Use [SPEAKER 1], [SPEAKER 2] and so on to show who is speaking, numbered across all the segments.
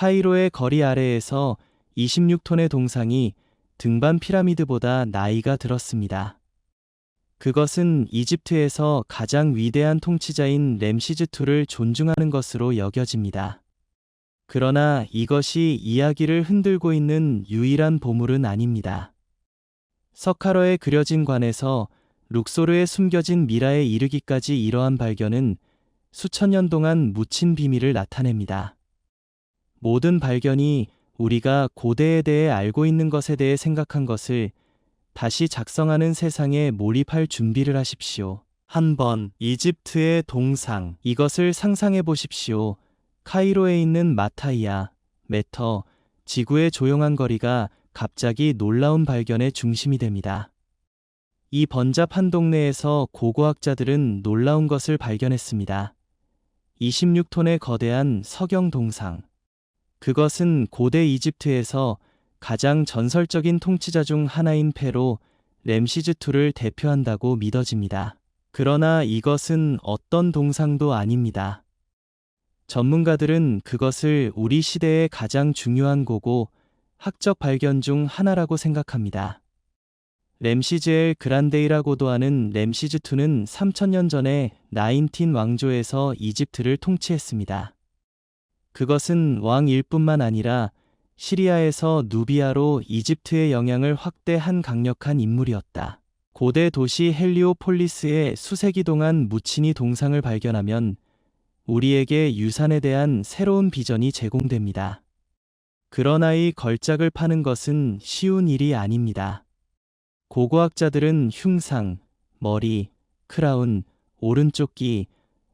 [SPEAKER 1] 카이로의 거리 아래에서 26톤의 동상이 등반 피라미드보다 나이가 들었습니다. 그것은 이집트에서 가장 위대한 통치자인 램시즈2를 존중하는 것으로 여겨집니다. 그러나 이것이 이야기를 흔들고 있는 유일한 보물은 아닙니다. 석가로에 그려진 관에서 룩소르에 숨겨진 미라에 이르기까지 이러한 발견은 수천 년 동안 묻힌 비밀을 나타냅니다. 모든 발견이 우리가 고대에 대해 알고 있는 것에 대해 생각한 것을 다시 작성하는 세상에 몰입할 준비를 하십시오. 한번 이집트의 동상 이것을 상상해 보십시오. 카이로에 있는 마타이아, 메터, 지구의 조용한 거리가 갑자기 놀라운 발견의 중심이 됩니다. 이 번잡한 동네에서 고고학자들은 놀라운 것을 발견했습니다. 26톤의 거대한 석영 동상. 그것은 고대 이집트에서 가장 전설적인 통치자 중 하나인 페로 램시즈2를 대표한다고 믿어집니다. 그러나 이것은 어떤 동상도 아닙니다. 전문가들은 그것을 우리 시대의 가장 중요한 고고 학적 발견 중 하나라고 생각합니다. 램시즈엘 그란데이라고도 하는 램시즈2는 3000년 전에 나인틴 왕조에서 이집트를 통치했습니다. 그것은 왕일 뿐만 아니라 시리아에서 누비아로 이집트의 영향을 확대한 강력한 인물이었다. 고대 도시 헬리오폴리스의 수세기 동안 무친이 동상을 발견하면 우리에게 유산에 대한 새로운 비전이 제공됩니다. 그러나 이 걸작을 파는 것은 쉬운 일이 아닙니다. 고고학자들은 흉상, 머리, 크라운, 오른쪽 귀,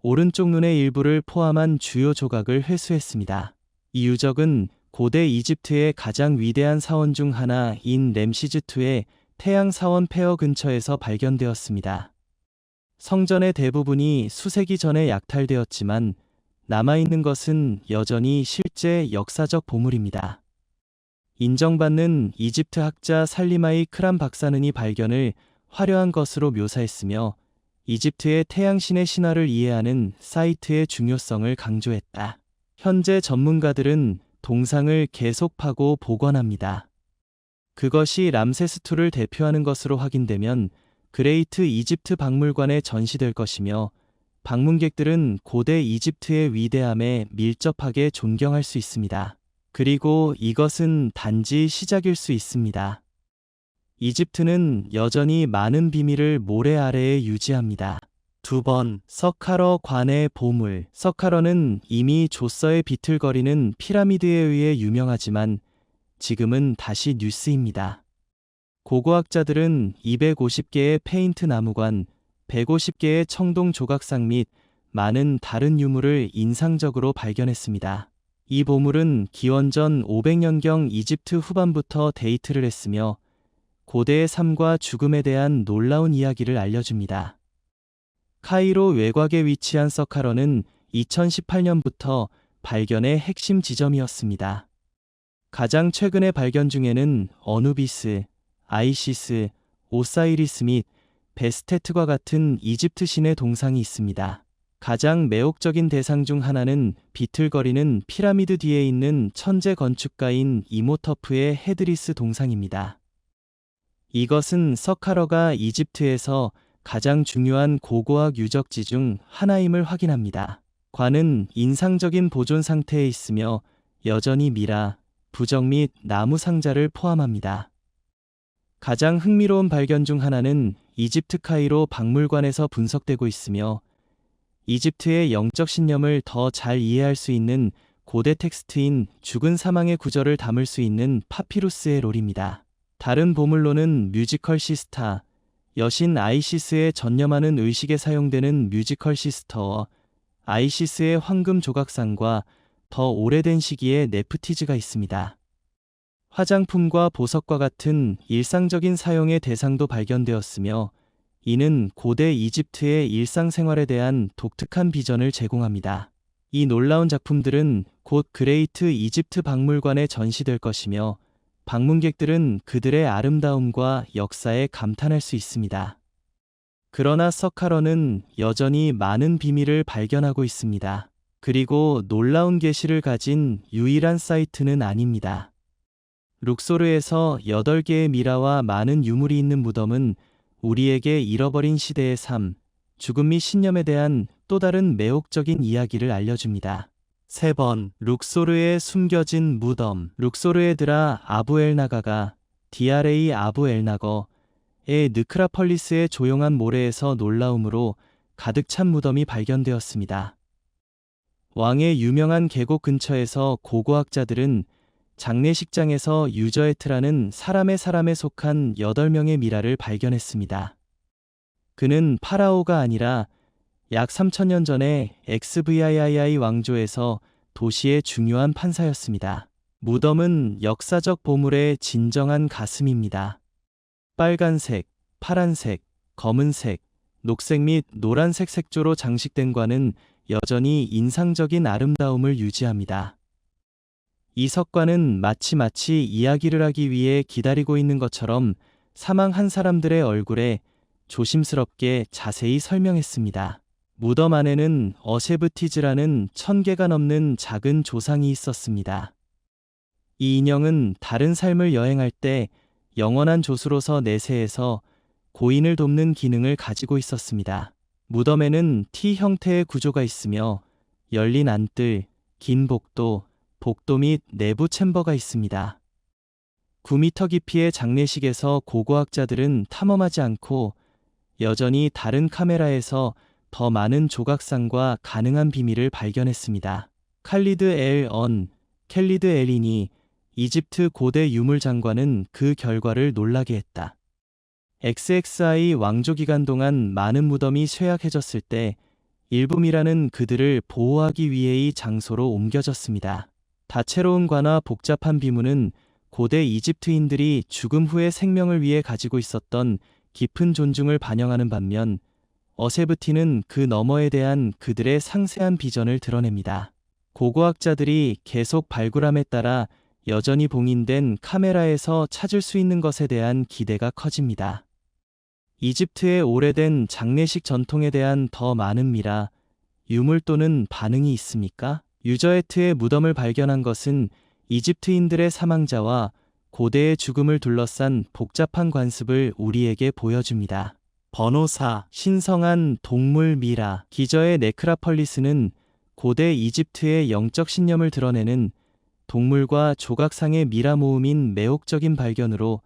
[SPEAKER 1] 오른쪽 눈의 일부를 포함한 주요 조각을 회수했습니다. 이 유적은 고대 이집트의 가장 위대한 사원 중 하나인 램시즈2의 태양 사원 폐허 근처에서 발견되었습니다. 성전의 대부분이 수세기 전에 약탈되었지만 남아있는 것은 여전히 실제 역사적 보물입니다. 인정받는 이집트 학자 살리마이 크람 박사는 이 발견을 화려한 것으로 묘사했으며 이집트의 태양신의 신화를 이해하는 사이트의 중요성을 강조했다. 현재 전문가들은 동상을 계속 파고 복원합니다. 그것이 람세스2를 대표하는 것으로 확인되면 그레이트 이집트 박물관에 전시될 것이며 방문객들은 고대 이집트의 위대함에 밀접하게 존경할 수 있습니다. 그리고 이것은 단지 시작일 수 있습니다. 이집트는 여전히 많은 비밀을 모래 아래에 유지합니다. 두 번, 석카러 관의 보물. 석카러는 이미 조서에 비틀거리는 피라미드에 의해 유명하지만 지금은 다시 뉴스입니다. 고고학자들은 250개의 페인트 나무관, 150개의 청동 조각상 및 많은 다른 유물을 인상적으로 발견했습니다. 이 보물은 기원전 500년경 이집트 후반부터 데이트를 했으며 고대의 삶과 죽음에 대한 놀라운 이야기를 알려줍니다. 카이로 외곽에 위치한 서카러는 2018년부터 발견의 핵심 지점이었습니다. 가장 최근의 발견 중에는 어누비스, 아이시스, 오사이리스 및 베스테트과 같은 이집트 신의 동상이 있습니다. 가장 매혹적인 대상 중 하나는 비틀거리는 피라미드 뒤에 있는 천재 건축가인 이모터프의 헤드리스 동상입니다. 이것은 서카러가 이집트에서 가장 중요한 고고학 유적지 중 하나임을 확인합니다. 관은 인상적인 보존 상태에 있으며 여전히 미라, 부적 및 나무 상자를 포함합니다. 가장 흥미로운 발견 중 하나는 이집트 카이로 박물관에서 분석되고 있으며 이집트의 영적 신념을 더 잘 이해할 수 있는 고대 텍스트인 죽은 사망의 구절을 담을 수 있는 파피루스의 롤입니다. 다른 보물로는 뮤지컬 시스타, 여신 아이시스에 전념하는 의식에 사용되는 뮤지컬 시스터, 아이시스의 황금 조각상과 더 오래된 시기의 네프티즈가 있습니다. 화장품과 보석과 같은 일상적인 사용의 대상도 발견되었으며 이는 고대 이집트의 일상생활에 대한 독특한 비전을 제공합니다. 이 놀라운 작품들은 곧 그레이트 이집트 박물관에 전시될 것이며 방문객들은 그들의 아름다움과 역사에 감탄할 수 있습니다. 그러나 서카러는 여전히 많은 비밀을 발견하고 있습니다. 그리고 놀라운 계시를 가진 유일한 사이트는 아닙니다. 룩소르에서 8개의 미라와 많은 유물이 있는 무덤은 우리에게 잃어버린 시대의 삶, 죽음 및 신념에 대한 또 다른 매혹적인 이야기를 알려줍니다. 3번 룩소르의 숨겨진 무덤 룩소르의 드라 아부엘나가가 DRA 아부엘나거의 느크라펄리스의 조용한 모래에서 놀라움으로 가득 찬 무덤이 발견되었습니다. 왕의 유명한 계곡 근처에서 고고학자들은 장례식장에서 유저에트라는 사람의 사람에 속한 8명의 미라를 발견했습니다. 그는 파라오가 아니라 약 3천년 전에 XVIII 왕조에서 도시의 중요한 판사였습니다. 무덤은 역사적 보물의 진정한 가슴입니다. 빨간색, 파란색, 검은색, 녹색 및 노란색 색조로 장식된 관은 여전히 인상적인 아름다움을 유지합니다. 이 석관은 마치 마치 이야기를 하기 위해 기다리고 있는 것처럼 사망한 사람들의 얼굴에 조심스럽게 자세히 설명했습니다. 무덤 안에는 어세브티즈라는 천 개가 넘는 작은 조상이 있었습니다. 이 인형은 다른 삶을 여행할 때 영원한 조수로서 내세에서 고인을 돕는 기능을 가지고 있었습니다. 무덤에는 T 형태의 구조가 있으며 열린 안뜰, 긴 복도, 복도 및 내부 챔버가 있습니다. 9미터 깊이의 장례식에서 고고학자들은 탐험하지 않고 여전히 다른 카메라에서 더 많은 조각상과 가능한 비밀을 발견했습니다. 칼리드 엘 언, 켈리드 엘인이 이집트 고대 유물 장관은 그 결과를 놀라게 했다. XXI 왕조 기간 동안 많은 무덤이 쇠약해졌을 때 일부미라는 그들을 보호하기 위해의 장소로 옮겨졌습니다. 다채로운 관화 복잡한 비문은 고대 이집트인들이 죽음 후의 생명을 위해 가지고 있었던 깊은 존중을 반영하는 반면 어세브티는 그 너머에 대한 그들의 상세한 비전을 드러냅니다. 고고학자들이 계속 발굴함에 따라 여전히 봉인된 카메라에서 찾을 수 있는 것에 대한 기대가 커집니다. 이집트의 오래된 장례식 전통에 대한 더 많은 미라, 유물 또는 반응이 있습니까? 유저에트의 무덤을 발견한 것은 이집트인들의 사망자와 고대의 죽음을 둘러싼 복잡한 관습을 우리에게 보여줍니다. 번호 4. 신성한 동물 미라. 기저의 네크라펄리스는 고대 이집트의 영적 신념을 드러내는 동물과 조각상의 미라 모음인 매혹적인 발견으로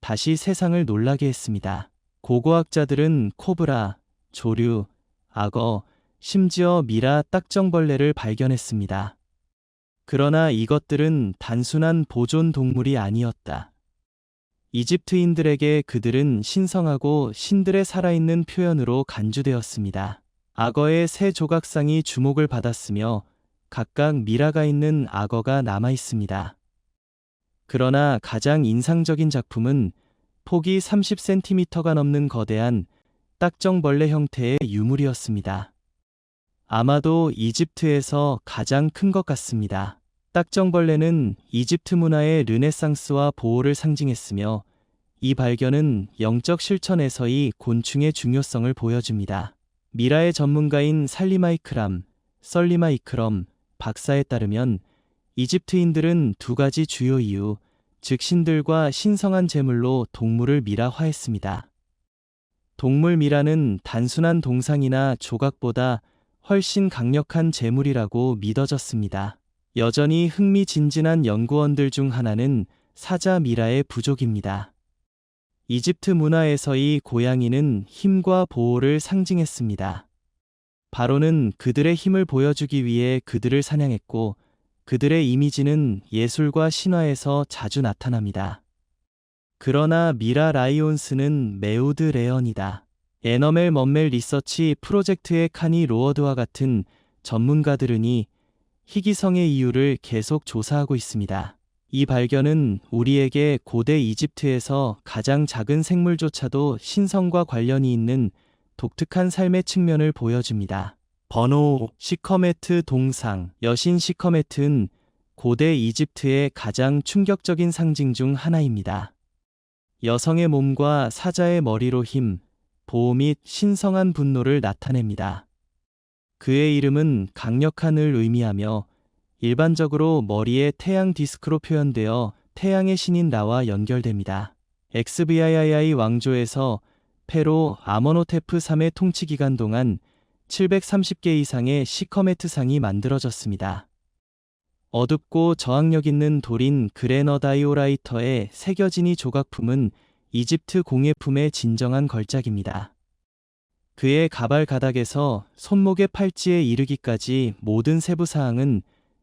[SPEAKER 1] 다시 세상을 놀라게 했습니다. 고고학자들은 코브라, 조류, 악어, 심지어 미라 딱정벌레를 발견했습니다. 그러나 이것들은 단순한 보존 동물이 아니었다. 이집트인들에게 그들은 신성하고 신들의 살아있는 표현으로 간주되었습니다. 악어의 새 조각상이 주목을 받았으며 각각 미라가 있는 악어가 남아 있습니다. 그러나 가장 인상적인 작품은 폭이 30cm가 넘는 거대한 딱정벌레 형태의 유물이었습니다. 아마도 이집트에서 가장 큰 것 같습니다. 딱정벌레는 이집트 문화의 르네상스와 보호를 상징했으며 이 발견은 영적 실천에서의 곤충의 중요성을 보여줍니다. 미라의 전문가인 살리마이크람, 썰리마이크럼, 박사에 따르면 이집트인들은 두 가지 주요 이유, 즉 신들과 신성한 제물로 동물을 미라화했습니다. 동물 미라는 단순한 동상이나 조각보다 훨씬 강력한 제물이라고 믿어졌습니다. 여전히 흥미진진한 연구원들 중 하나는 사자 미라의 부족입니다. 이집트 문화에서의 고양이는 힘과 보호를 상징했습니다. 바로는 그들의 힘을 보여주기 위해 그들을 사냥했고 그들의 이미지는 예술과 신화에서 자주 나타납니다. 그러나 미라 라이온스는 매우드 레언이다. 에너멜 먼멜 리서치 프로젝트의 카니 로어드와 같은 전문가들은이 희귀성의 이유를 계속 조사하고 있습니다. 이 발견은 우리에게 고대 이집트에서 가장 작은 생물조차도 신성과 관련이 있는 독특한 삶의 측면을 보여줍니다. 번호 시커메트 동상 여신 시커메트는 고대 이집트의 가장 충격적인 상징 중 하나입니다. 여성의 몸과 사자의 머리로 힘, 보호 및 신성한 분노를 나타냅니다. 그의 이름은 강력한 을 의미하며 일반적으로 머리에 태양 디스크로 표현되어 태양의 신인 라와 연결됩니다. XVIII 왕조에서 페로 아머노테프 3의 통치 기간 동안 730개 이상의 시커메트 상이 만들어졌습니다. 어둡고 저항력 있는 돌인 그레너다이오라이터의 새겨진 조각품은 이집트 공예품의 진정한 걸작입니다. 그의 가발 가닥에서 손목의 팔찌에 이르기까지 모든 세부 사항은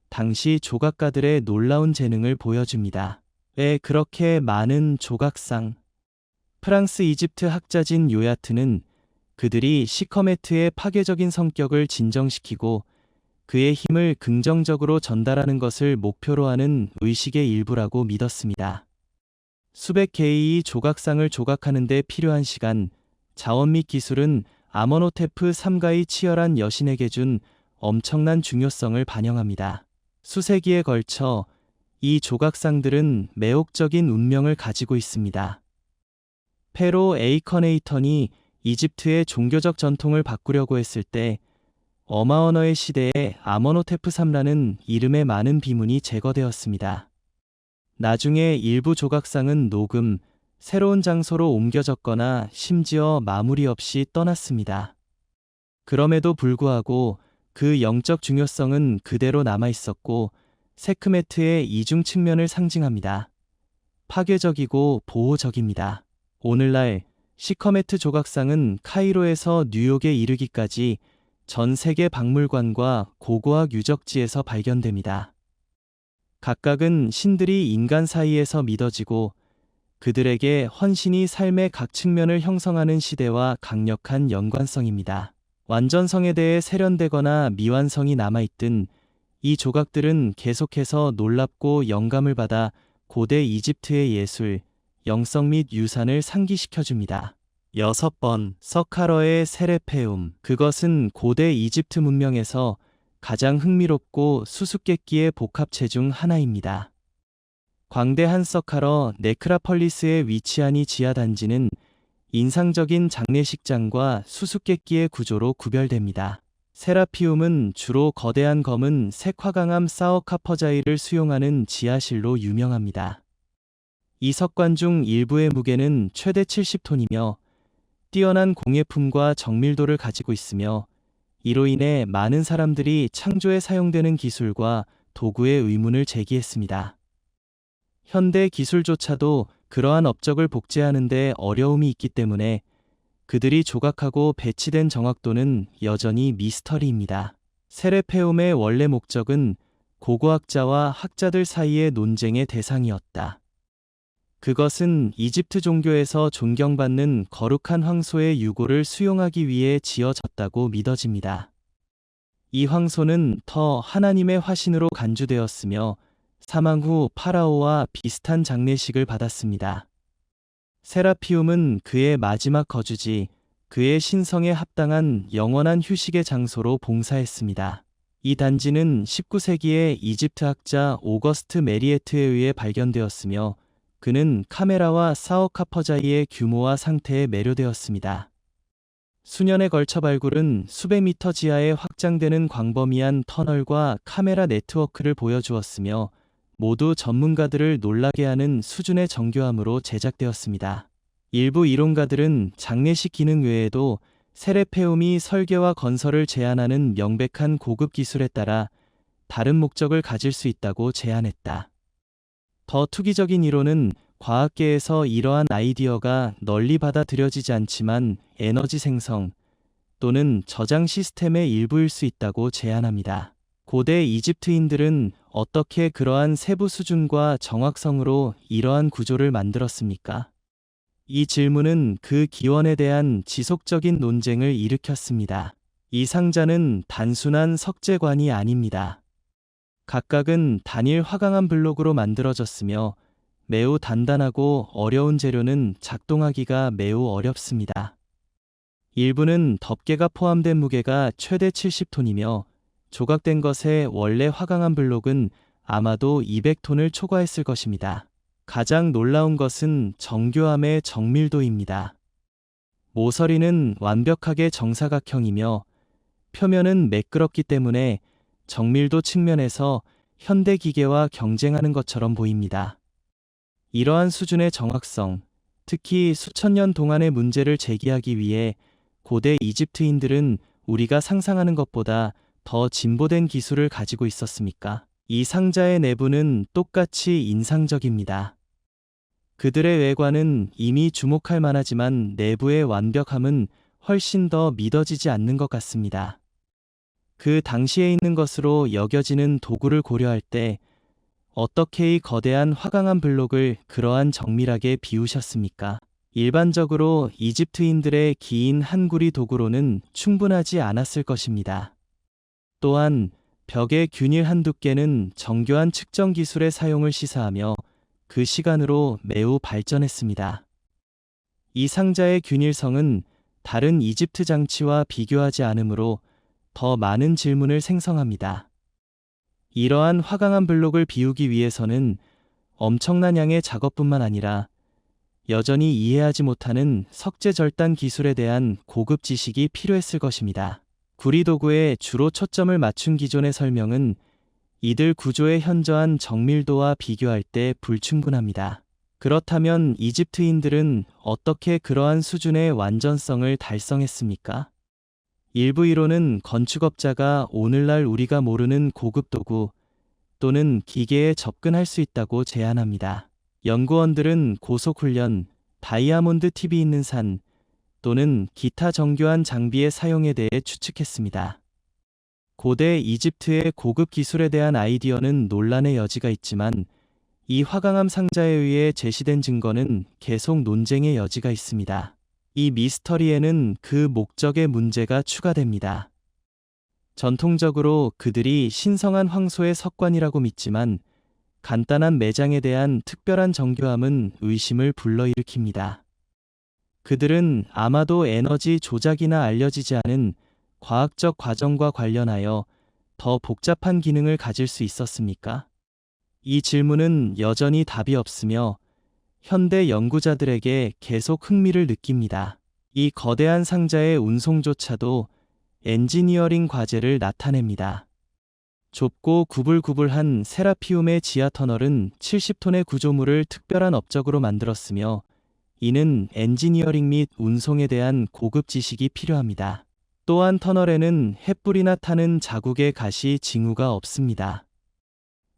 [SPEAKER 1] 당시 조각가들의 놀라운 재능을 보여줍니다. 왜 그렇게 많은 조각상? 프랑스 이집트 학자진 요야트는 그들이 시커메트의 파괴적인 성격을 진정시키고 그의 힘을 긍정적으로 전달하는 것을 목표로 하는 의식의 일부라고 믿었습니다. 수백 개의 조각상을 조각하는 데 필요한 시간, 자원 및 기술은 아머노테프 3가의 치열한 여신에게 준 엄청난 중요성을 반영합니다. 수세기에 걸쳐 이 조각상들은 매혹적인 운명을 가지고 있습니다. 페로 에이커네이턴이 이집트의 종교적 전통을 바꾸려고 했을 때 어마언어의 시대에 아머노테프 3라는 이름의 많은 비문이 제거되었습니다. 나중에 일부 조각상은 녹음, 새로운 장소로 옮겨졌거나 심지어 마무리 없이 떠났습니다. 그럼에도 불구하고 그 영적 중요성은 그대로 남아 있었고 세크메트의 이중 측면을 상징합니다. 파괴적이고 보호적입니다. 오늘날 시커메트 조각상은 카이로에서 뉴욕에 이르기까지 전 세계 박물관과 고고학 유적지에서 발견됩니다. 각각은 신들이 인간 사이에서 믿어지고 그들에게 헌신이 삶의 각 측면을 형성하는 시대와 강력한 연관성입니다. 완전성에 대해 세련되거나 미완성이 남아있든 이 조각들은 계속해서 놀랍고 영감을 받아 고대 이집트의 예술, 영성 및 유산을 상기시켜줍니다. 여섯 번, 서카러의 세레페움. 그것은 고대 이집트 문명에서 가장 흥미롭고 수수께끼의 복합체 중 하나입니다. 광대 한 서카러 네크라펄리스에 위치한 이 지하 단지는 인상적인 장례식장과 수수께끼의 구조로 구별됩니다. 세라피움은 주로 거대한 검은 색화강암 사어카퍼자이를 수용하는 지하실로 유명합니다. 이 석관 중 일부의 무게는 최대 70톤이며 뛰어난 공예품과 정밀도를 가지고 있으며 이로 인해 많은 사람들이 창조에 사용되는 기술과 도구의 의문을 제기했습니다. 현대 기술조차도 그러한 업적을 복제하는 데 어려움이 있기 때문에 그들이 조각하고 배치된 정확도는 여전히 미스터리입니다. 세레페움의 원래 목적은 고고학자와 학자들 사이의 논쟁의 대상이었다. 그것은 이집트 종교에서 존경받는 거룩한 황소의 유고를 수용하기 위해 지어졌다고 믿어집니다. 이 황소는 터 하나님의 화신으로 간주되었으며 사망 후 파라오와 비슷한 장례식을 받았습니다. 세라피움은 그의 마지막 거주지, 그의 신성에 합당한 영원한 휴식의 장소로 봉사했습니다. 이 단지는 19세기에 이집트 학자 오거스트 메리에트에 의해 발견되었으며 그는 카메라와 사오카퍼자이의 규모와 상태에 매료되었습니다. 수년에 걸쳐 발굴은 수백 미터 지하에 확장되는 광범위한 터널과 카메라 네트워크를 보여주었으며 모두 전문가들을 놀라게 하는 수준의 정교함으로 제작되었습니다. 일부 이론가들은 장례식 기능 외에도 세레페움이 설계와 건설을 제한하는 명백한 고급 기술에 따라 다른 목적을 가질 수 있다고 제안했다. 더 투기적인 이론은 과학계에서 이러한 아이디어가 널리 받아들여지지 않지만 에너지 생성 또는 저장 시스템의 일부일 수 있다고 제안합니다. 고대 이집트인들은 어떻게 그러한 세부 수준과 정확성으로 이러한 구조를 만들었습니까? 이 질문은 그 기원에 대한 지속적인 논쟁을 일으켰습니다. 이 상자는 단순한 석재관이 아닙니다. 각각은 단일 화강암 블록으로 만들어졌으며 매우 단단하고 어려운 재료는 작동하기가 매우 어렵습니다. 일부는 덮개가 포함된 무게가 최대 70톤이며 조각된 것의 원래 화강암 블록은 아마도 200톤을 초과했을 것입니다. 가장 놀라운 것은 정교함의 정밀도입니다. 모서리는 완벽하게 정사각형이며 표면은 매끄럽기 때문에 정밀도 측면에서 현대 기계와 경쟁하는 것처럼 보입니다. 이러한 수준의 정확성, 특히 수천 년 동안의 문제를 제기하기 위해 고대 이집트인들은 우리가 상상하는 것보다 더 진보된 기술을 가지고 있었습니까? 이 상자의 내부는 똑같이 인상적입니다. 그들의 외관은 이미 주목할 만하지만 내부의 완벽함은 훨씬 더 믿어지지 않는 것 같습니다. 그 당시에 있는 것으로 여겨지는 도구를 고려할 때 어떻게 이 거대한 화강암 블록을 그러한 정밀하게 비우셨습니까? 일반적으로 이집트인들의 긴 한구리 도구로는 충분하지 않았을 것입니다. 또한 벽의 균일 한두 개는 정교한 측정 기술의 사용을 시사하며 그 시간으로 매우 발전했습니다. 이 상자의 균일성은 다른 이집트 장치와 비교하지 않으므로 더 많은 질문을 생성합니다. 이러한 화강한 블록을 비우기 위해서는 엄청난 양의 작업뿐만 아니라 여전히 이해하지 못하는 석재 절단 기술에 대한 고급 지식이 필요했을 것입니다. 구리 도구에 주로 초점을 맞춘 기존의 설명은 이들 구조의 현저한 정밀도와 비교할 때 불충분합니다. 그렇다면 이집트인들은 어떻게 그러한 수준의 완전성을 달성했습니까? 일부 이론은 건축업자가 오늘날 우리가 모르는 고급 도구 또는 기계에 접근할 수 있다고 제안합니다. 연구원들은 고속훈련, 다이아몬드 팁이 있는 산 또는 기타 정교한 장비의 사용에 대해 추측했습니다. 고대 이집트의 고급 기술에 대한 아이디어는 논란의 여지가 있지만 이 화강암 상자에 의해 제시된 증거는 계속 논쟁의 여지가 있습니다. 이 미스터리에는 그 목적의 문제가 추가됩니다. 전통적으로 그들이 신성한 황소의 석관이라고 믿지만 간단한 매장에 대한 특별한 정교함은 의심을 불러일으킵니다. 그들은 아마도 에너지 조작이나 알려지지 않은 과학적 과정과 관련하여 더 복잡한 기능을 가질 수 있었습니까? 이 질문은 여전히 답이 없으며 현대 연구자들에게 계속 흥미를 느낍니다. 이 거대한 상자의 운송조차도 엔지니어링 과제를 나타냅니다. 좁고 구불구불한 세라피움의 지하 터널은 70톤의 구조물을 특별한 업적으로 만들었으며 이는 엔지니어링 및 운송에 대한 고급 지식이 필요합니다. 또한 터널에는 햇불이나 타는 자국의 가시 징후가 없습니다.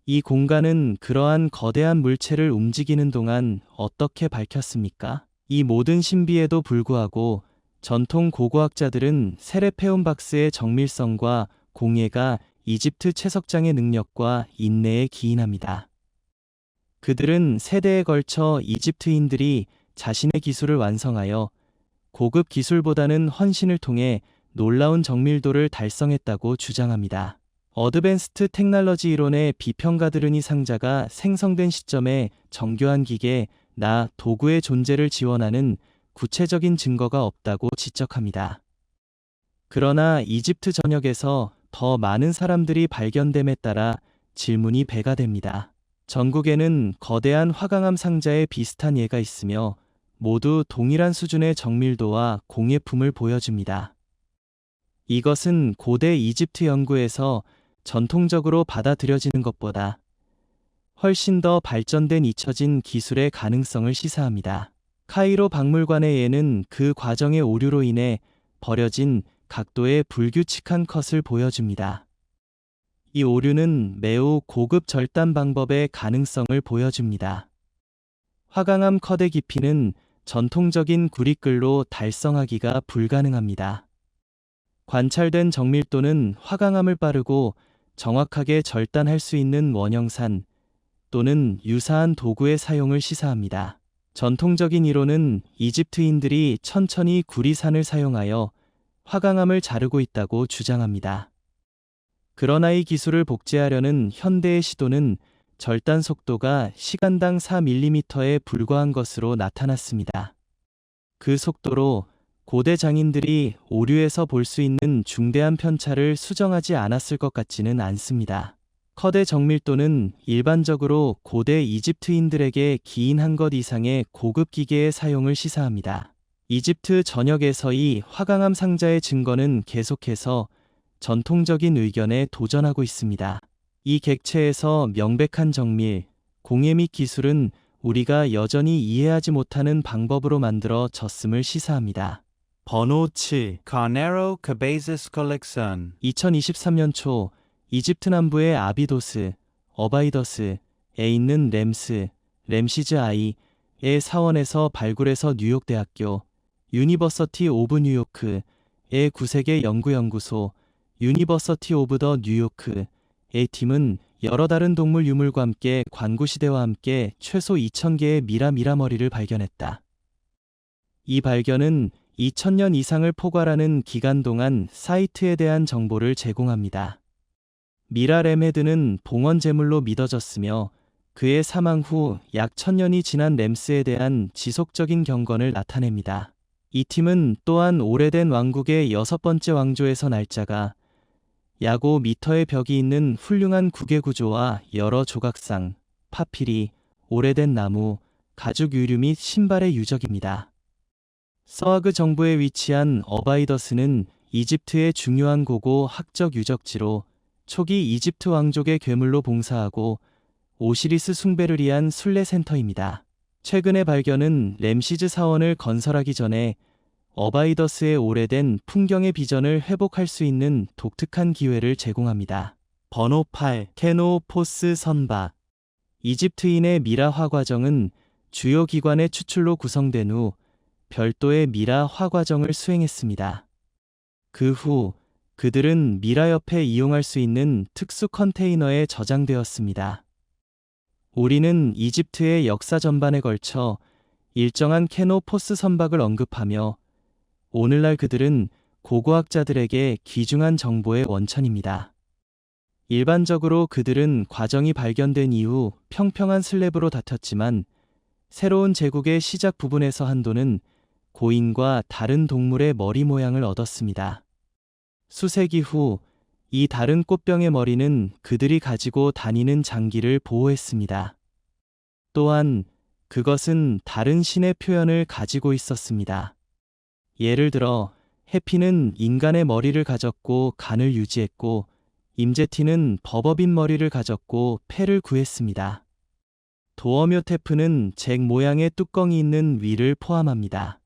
[SPEAKER 1] 이 공간은 그러한 거대한 물체를 움직이는 동안 어떻게 밝혔습니까? 이 모든 신비에도 불구하고 전통 고고학자들은 세레페온 박스의 정밀성과 공예가 이집트 채석장의 능력과 인내에 기인합니다. 그들은 세대에 걸쳐 이집트인들이 자신의 기술을 완성하여 고급 기술보다는 헌신을 통해 놀라운 정밀도를 달성했다고 주장합니다. 어드밴스트 테크놀로지 이론의 비평가들은 이 상자가 생성된 시점에 정교한 기계, 나 도구의 존재를 지원하는 구체적인 증거가 없다고 지적합니다. 그러나 이집트 전역에서 더 많은 사람들이 발견됨에 따라 질문이 배가 됩니다. 전국에는 거대한 화강암 상자에 비슷한 예가 있으며 모두 동일한 수준의 정밀도와 공예품을 보여줍니다. 이것은 고대 이집트 연구에서 전통적으로 받아들여지는 것보다 훨씬 더 발전된 잊혀진 기술의 가능성을 시사합니다. 카이로 박물관의 예는 그 과정의 오류로 인해 버려진 각도의 불규칙한 컷을 보여줍니다. 이 오류는 매우 고급 절단 방법의 가능성을 보여줍니다. 화강암 컷의 깊이는 전통적인 구리끌로 달성하기가 불가능합니다. 관찰된 정밀도는 화강암을 빠르고 정확하게 절단할 수 있는 원형산 또는 유사한 도구의 사용을 시사합니다. 전통적인 이론은 이집트인들이 천천히 구리산을 사용하여 화강암을 자르고 있다고 주장합니다. 그러나 이 기술을 복제하려는 현대의 시도는 절단 속도가 시간당 4mm에 불과한 것으로 나타났습니다. 그 속도로 고대 장인들이 오류에서 볼 수 있는 중대한 편차를 수정하지 않았을 것 같지는 않습니다. 커대 정밀도는 일반적으로 고대 이집트인들에게 기인 한 것 이상의 고급 기계의 사용을 시사합니다. 이집트 전역에서의 화강암 상자의 증거는 계속해서 전통적인 의견에 도전하고 있습니다. 이 객체에서 명백한 정밀, 공예 및 기술은 우리가 여전히 이해하지 못하는 방법으로 만들어 졌음을 시사합니다. 번호 7
[SPEAKER 2] Carnero Cabezas Colección.
[SPEAKER 1] 2023년 초 이집트 남부의 아비도스, 어바이더스에 있는 램스, 램시즈 아이의 사원에서 발굴해서 뉴욕 대학교, 유니버서티 오브 뉴요크의 구세계 연구연구소, 유니버서티 오브 더 뉴요크 의 팀은 여러 다른 동물 유물과 함께 관구시대와 함께 최소 2,000개의 미라 미라 머리를 발견했다. 이 발견은 2000년 이상을 포괄하는 기간 동안 사이트에 대한 정보를 제공합니다. 미라 레메드는 봉헌 제물로 믿어졌으며 그의 사망 후약 천년이 지난 램스에 대한 지속적인 경건을 나타냅니다. 이 팀은 또한 오래된 왕국의 여섯 번째 왕조에서 날짜가 약 5미터의 벽이 있는 훌륭한 구개 구조와 여러 조각상, 파필이, 오래된 나무, 가죽 유류 및 신발의 유적입니다. 서아그 정부에 위치한 어바이더스는 이집트의 중요한 고고 학적 유적지로 초기 이집트 왕족의 괴물로 봉사하고 오시리스 숭배를 위한 순례 센터입니다. 최근의 발견은 램시즈 사원을 건설하기 전에 어바이더스의 오래된 풍경의 비전을 회복할 수 있는 독특한 기회를 제공합니다. 번호 8 케노포스 선박 이집트인의 미라 화 과정은 주요 기관의 추출로 구성된 후 별도의 미라 화 과정을 수행했습니다. 그 후 그들은 미라 옆에 이용할 수 있는 특수 컨테이너에 저장되었습니다. 우리는 이집트의 역사 전반에 걸쳐 일정한 케노포스 선박을 언급하며 오늘날 그들은 고고학자들에게 귀중한 정보의 원천입니다. 일반적으로 그들은 과정이 발견된 이후 평평한 슬랩으로 다퉜지만 새로운 제국의 시작 부분에서 한도는 고인과 다른 동물의 머리 모양을 얻었습니다. 수세기 후 이 다른 꽃병의 머리는 그들이 가지고 다니는 장기를 보호했습니다. 또한 그것은 다른 신의 표현을 가지고 있었습니다. 예를 들어 해피는 인간의 머리를 가졌고 간을 유지했고 임제티는 버버빈 머리를 가졌고 폐를 구했습니다. 도어묘테프는 잭 모양의 뚜껑이 있는 위를 포함합니다.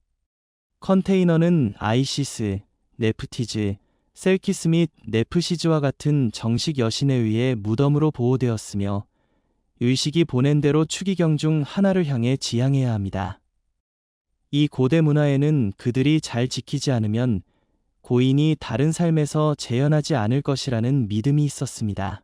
[SPEAKER 1] 컨테이너는 아이시스, 네프티즈, 셀키스 및 네프시즈와 같은 정식 여신에 의해 무덤으로 보호되었으며 의식이 보낸 대로 추기경 중 하나를 향해 지향해야 합니다. 이 고대 문화에는 그들이 잘 지키지 않으면 고인이 다른 삶에서 재현하지 않을 것이라는 믿음이 있었습니다.